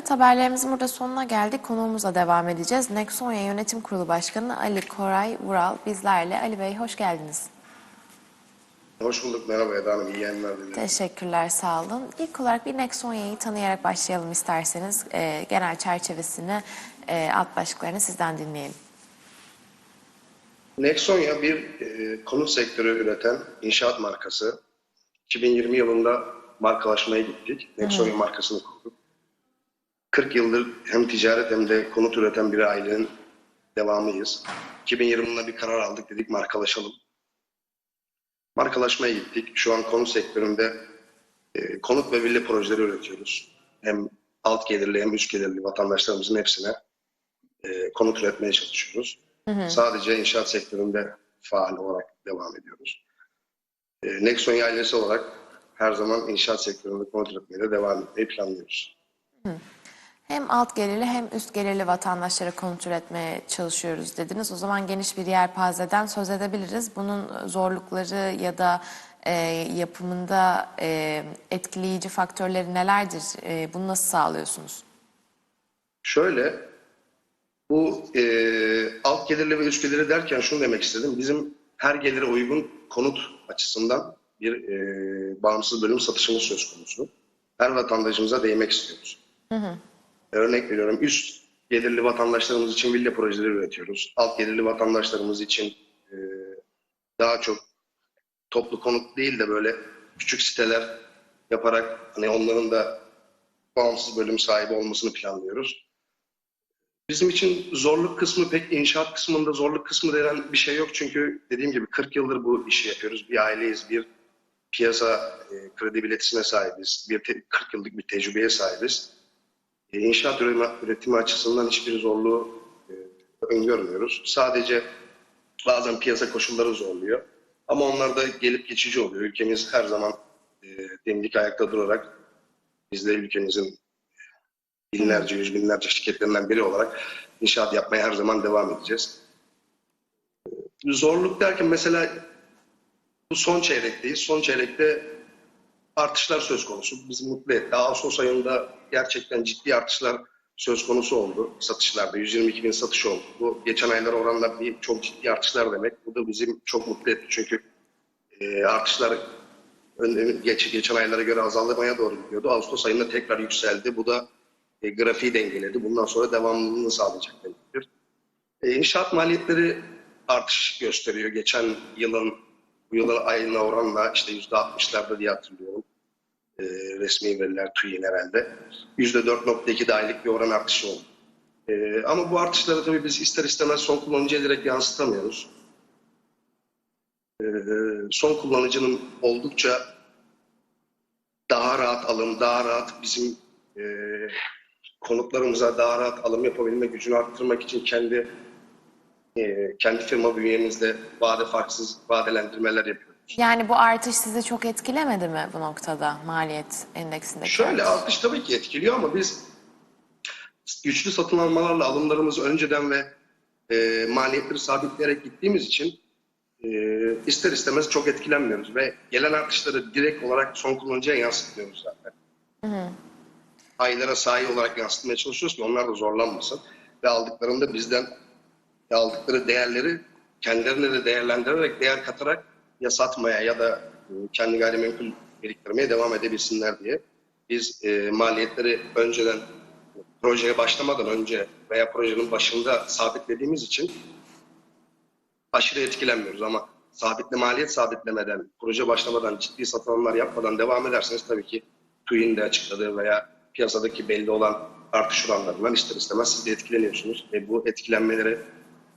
Evet haberlerimizin burada sonuna geldik. Konuğumuzla devam edeceğiz. Nexonya Yönetim Kurulu Başkanı Ali Koray Vural bizlerle. Ali Bey hoş geldiniz. Hoş bulduk. Merhaba Eda Hanım. İyi yayınlar dilerim. Teşekkürler, sağ olun. İlk olarak bir Nexonya'yı tanıyarak başlayalım isterseniz. Ee, genel çerçevesini, e, alt başlıklarını sizden dinleyelim. Nexonya bir e, konut sektörü üreten inşaat markası. 2020 yılında markalaşmaya gittik. Nexonya markasını kurduk. 40 yıldır hem ticaret hem de konut üreten bir ailenin devamıyız. 2020'de bir karar aldık dedik markalaşalım. Markalaşmaya gittik. Şu an konut sektöründe e, konut ve villa projeleri üretiyoruz. Hem alt gelirli hem üst gelirli vatandaşlarımızın hepsine e, konut üretmeye çalışıyoruz. Sadece inşaat sektöründe faal olarak devam ediyoruz. E, Nexon ailesi olarak her zaman inşaat sektöründe konut üretmeye de devam etmeyi planlıyoruz. Hem alt gelirli hem üst gelirli vatandaşlara konut üretmeye çalışıyoruz dediniz. O zaman geniş bir yelpazeden söz edebiliriz. Bunun zorlukları ya da e, yapımında e, etkileyici faktörleri nelerdir? E, bunu nasıl sağlıyorsunuz? Şöyle, bu e, alt gelirli ve üst gelirli derken şunu demek istedim. Bizim her gelire uygun konut açısından bir e, bağımsız bölüm satışımız söz konusu. Her vatandaşımıza değmek istiyoruz. Örnek veriyorum, üst gelirli vatandaşlarımız için villa projeleri üretiyoruz. Alt gelirli vatandaşlarımız için e, daha çok toplu konut değil de böyle küçük siteler yaparak hani onların da bağımsız bölüm sahibi olmasını planlıyoruz. Bizim için zorluk kısmı pek inşaat kısmında zorluk kısmı denen bir şey yok. Çünkü dediğim gibi 40 yıldır bu işi yapıyoruz. Bir aileyiz, bir piyasa e, kredibilitesine sahibiz. Bir te- 40 yıllık bir tecrübeye sahibiz. E, inşaat üretimi, açısından hiçbir zorluğu e, öngörmüyoruz. Sadece bazen piyasa koşulları zorluyor. Ama onlar da gelip geçici oluyor. Ülkemiz her zaman e, dimdik ayakta durarak biz de ülkemizin binlerce, yüz binlerce şirketlerinden biri olarak inşaat yapmaya her zaman devam edeceğiz. Zorluk derken mesela bu son çeyrekteyiz. Son çeyrekte artışlar söz konusu. Bizi mutlu etti. Ağustos ayında gerçekten ciddi artışlar söz konusu oldu satışlarda. 122 bin satış oldu. Bu geçen aylar oranla bir çok ciddi artışlar demek. Bu da bizim çok mutlu etti. Çünkü e, artışlar geç, geçen aylara göre azalmaya doğru gidiyordu. Ağustos ayında tekrar yükseldi. Bu da e, grafiği dengeledi. Bundan sonra devamlılığını sağlayacak demektir. E, inşaat maliyetleri artış gösteriyor. Geçen yılın bu yılın ayına oranla işte yüzde altmışlarda diye hatırlıyorum. E, resmi veriler TÜİ'nin herhalde. Yüzde 4.2 aylık bir oran artışı oldu. E, ama bu artışları tabii biz ister istemez son kullanıcıya direkt yansıtamıyoruz. E, son kullanıcının oldukça daha rahat alım, daha rahat bizim e, konutlarımıza daha rahat alım yapabilme gücünü arttırmak için kendi e, kendi firma bünyemizde vade farksız vadelendirmeler yapıyoruz. Yani bu artış sizi çok etkilemedi mi bu noktada maliyet endeksindeki? Şöyle artış? artış tabii ki etkiliyor ama biz güçlü satın almalarla alımlarımızı önceden ve e, maliyetleri sabitleyerek gittiğimiz için e, ister istemez çok etkilenmiyoruz ve gelen artışları direkt olarak son kullanıcıya yansıtmıyoruz zaten. Aylara sahi olarak yansıtmaya çalışıyoruz ki onlar da zorlanmasın ve aldıklarında bizden aldıkları değerleri kendilerine de değerlendirerek değer katarak ya satmaya ya da e, kendi gayrimenkul biriktirmeye devam edebilsinler diye biz e, maliyetleri önceden projeye başlamadan önce veya projenin başında sabitlediğimiz için aşırı etkilenmiyoruz ama sabitle maliyet sabitlemeden, proje başlamadan, ciddi satın yapmadan devam ederseniz tabii ki TÜİ'nin de açıkladığı veya piyasadaki belli olan artış oranlarından ister istemez siz de etkileniyorsunuz. Ve bu etkilenmeleri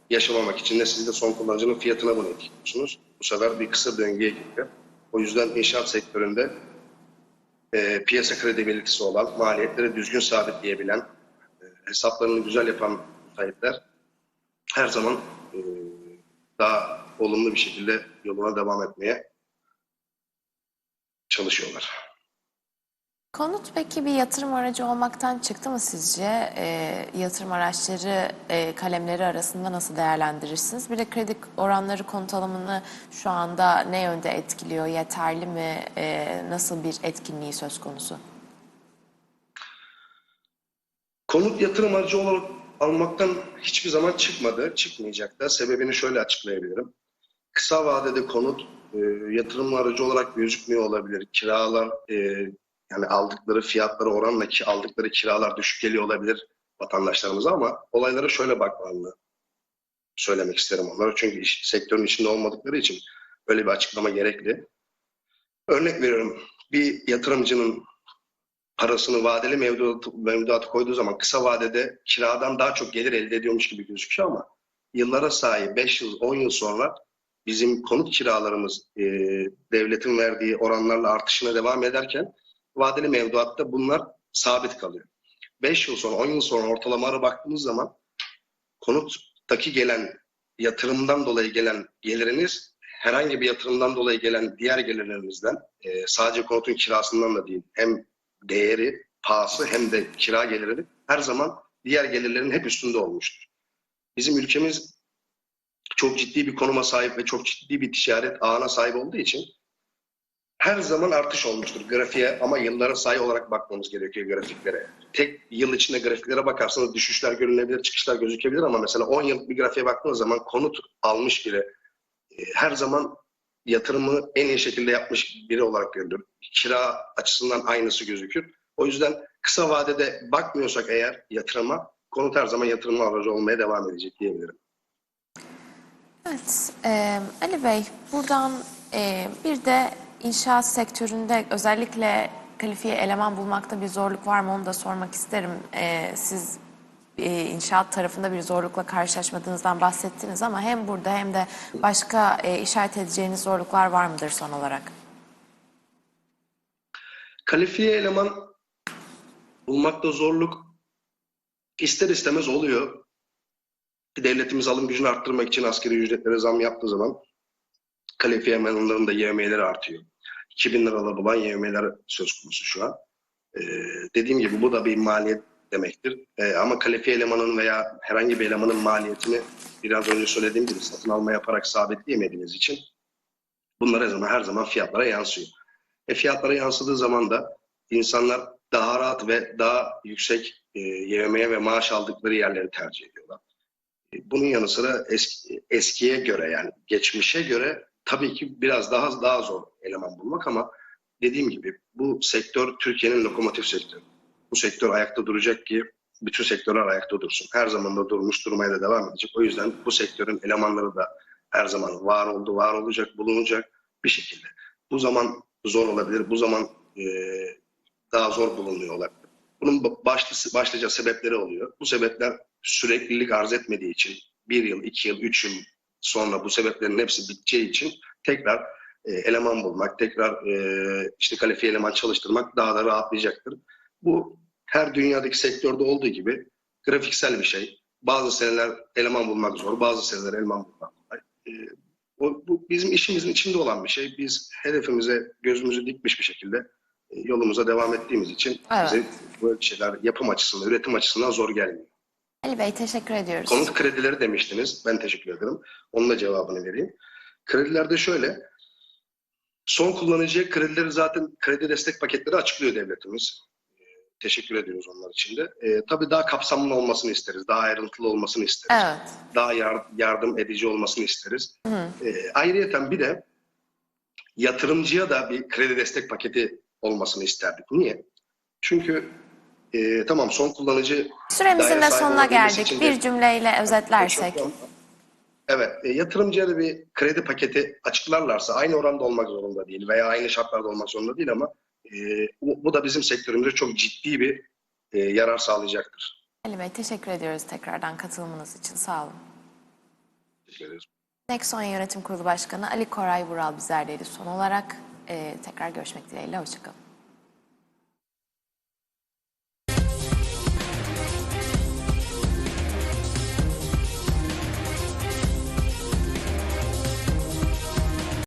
yaşamamak için de siz de son kullanıcının fiyatına bunu etkiliyorsunuz. Bu sefer bir kısır döngüye giriyor. O yüzden inşaat sektöründe e, piyasa kredibilitesi olan, maliyetleri düzgün sabitleyebilen, e, hesaplarını güzel yapan sahipler her zaman e, daha olumlu bir şekilde yoluna devam etmeye çalışıyorlar. Konut peki bir yatırım aracı olmaktan çıktı mı sizce? E, yatırım araçları e, kalemleri arasında nasıl değerlendirirsiniz? Bir de kredi oranları konut alımını şu anda ne yönde etkiliyor? Yeterli mi? E, nasıl bir etkinliği söz konusu? konut yatırım aracı olarak almaktan hiçbir zaman çıkmadı, çıkmayacak da. Sebebini şöyle açıklayabilirim. Kısa vadede konut e, yatırım aracı olarak gözükmüyor olabilir. Kiralar e, yani aldıkları fiyatlara oranla ki aldıkları kiralar düşük geliyor olabilir vatandaşlarımıza ama olaylara şöyle bakmalarını söylemek isterim onlara. Çünkü iş, sektörün içinde olmadıkları için böyle bir açıklama gerekli. Örnek veriyorum. Bir yatırımcının parasını vadeli mevduat, mevduata koyduğu zaman kısa vadede kiradan daha çok gelir elde ediyormuş gibi gözüküyor ama yıllara sahip 5 yıl 10 yıl sonra bizim konut kiralarımız e, devletin verdiği oranlarla artışına devam ederken vadeli mevduatta bunlar sabit kalıyor. 5 yıl sonra 10 yıl sonra ortalamalara baktığımız zaman konuttaki gelen yatırımdan dolayı gelen geliriniz herhangi bir yatırımdan dolayı gelen diğer gelirlerinizden e, sadece konutun kirasından da değil hem değeri, pahası hem de kira geliri her zaman diğer gelirlerin hep üstünde olmuştur. Bizim ülkemiz çok ciddi bir konuma sahip ve çok ciddi bir ticaret ağına sahip olduğu için her zaman artış olmuştur grafiğe ama yıllara sayı olarak bakmamız gerekiyor grafiklere. Tek yıl içinde grafiklere bakarsanız düşüşler görünebilir, çıkışlar gözükebilir ama mesela 10 yıllık bir grafiğe baktığınız zaman konut almış biri e, her zaman yatırımını en iyi şekilde yapmış biri olarak görülür. Kira açısından aynısı gözükür. O yüzden kısa vadede bakmıyorsak eğer yatırıma konut her zaman yatırım aracı olmaya devam edecek diyebilirim. Evet, e, Ali Bey, buradan e, bir de inşaat sektöründe özellikle kalifiye eleman bulmakta bir zorluk var mı onu da sormak isterim. E, siz e, inşaat tarafında bir zorlukla karşılaşmadığınızdan bahsettiniz ama hem burada hem de başka e, işaret edeceğiniz zorluklar var mıdır son olarak? Kalifiye eleman bulmakta zorluk ister istemez oluyor. Devletimiz alım gücünü arttırmak için askeri ücretlere zam yaptığı zaman kalifiye elemanların da yevmiyeleri artıyor. 2000 liralı bulan yevmiyeler söz konusu şu an. Ee, dediğim gibi bu da bir maliyet demektir. Ee, ama kalifiye elemanın veya herhangi bir elemanın maliyetini biraz önce söylediğim gibi satın alma yaparak sabitleyemediğiniz için bunlar her zaman, her zaman fiyatlara yansıyor. E fiyatlara yansıdığı zaman da insanlar daha rahat ve daha yüksek e, yevmiye ve maaş aldıkları yerleri tercih ediyorlar. E, bunun yanı sıra eski, eskiye göre yani geçmişe göre tabii ki biraz daha daha zor eleman bulmak ama dediğim gibi bu sektör Türkiye'nin lokomotif sektörü. Bu sektör ayakta duracak ki bütün sektörler ayakta dursun. Her zaman da durmuş durmaya da devam edecek. O yüzden bu sektörün elemanları da her zaman var oldu, var olacak, bulunacak bir şekilde. Bu zaman zor olabilir, bu zaman e, daha zor bulunuyor olabilir. Bunun başlı, başlıca sebepleri oluyor. Bu sebepler süreklilik arz etmediği için bir yıl, iki yıl, üç yıl sonra bu sebeplerin hepsi biteceği için tekrar e, eleman bulmak, tekrar e, işte kalifiye eleman çalıştırmak daha da rahatlayacaktır. Bu her dünyadaki sektörde olduğu gibi grafiksel bir şey. Bazı seneler eleman bulmak zor, bazı seneler eleman bulmak kolay. E, o, bu bizim işimizin içinde olan bir şey. Biz hedefimize gözümüzü dikmiş bir şekilde e, yolumuza devam ettiğimiz için Evet. bize böyle şeyler yapım açısından, üretim açısından zor gelmiyor. Ali Bey teşekkür ediyoruz. Konut kredileri demiştiniz. Ben teşekkür ederim. Onun da cevabını vereyim. Kredilerde şöyle. Son kullanıcıya kredileri zaten kredi destek paketleri açıklıyor devletimiz. Ee, Teşekkür ediyoruz onlar için de. Ee, tabii daha kapsamlı olmasını isteriz. Daha ayrıntılı olmasını isteriz. Evet. Daha yar- yardım edici olmasını isteriz. Ee, ayrıyeten bir de yatırımcıya da bir kredi destek paketi olmasını isterdik. Niye? Çünkü e, tamam son kullanıcı Süremizin de sonuna geldik. Bir cümleyle özetlersek. Evet, e, yatırımcıya da bir kredi paketi açıklarlarsa aynı oranda olmak zorunda değil veya aynı şartlarda olmak zorunda değil ama e, bu, bu da bizim sektörümüze çok ciddi bir e, yarar sağlayacaktır. Ali Bey teşekkür ediyoruz tekrardan katılımınız için. Sağ olun. Teşekkür ederiz. Nexon Yönetim Kurulu Başkanı Ali Koray Vural bizlerleydi son olarak. Ee, tekrar görüşmek dileğiyle. Hoşçakalın.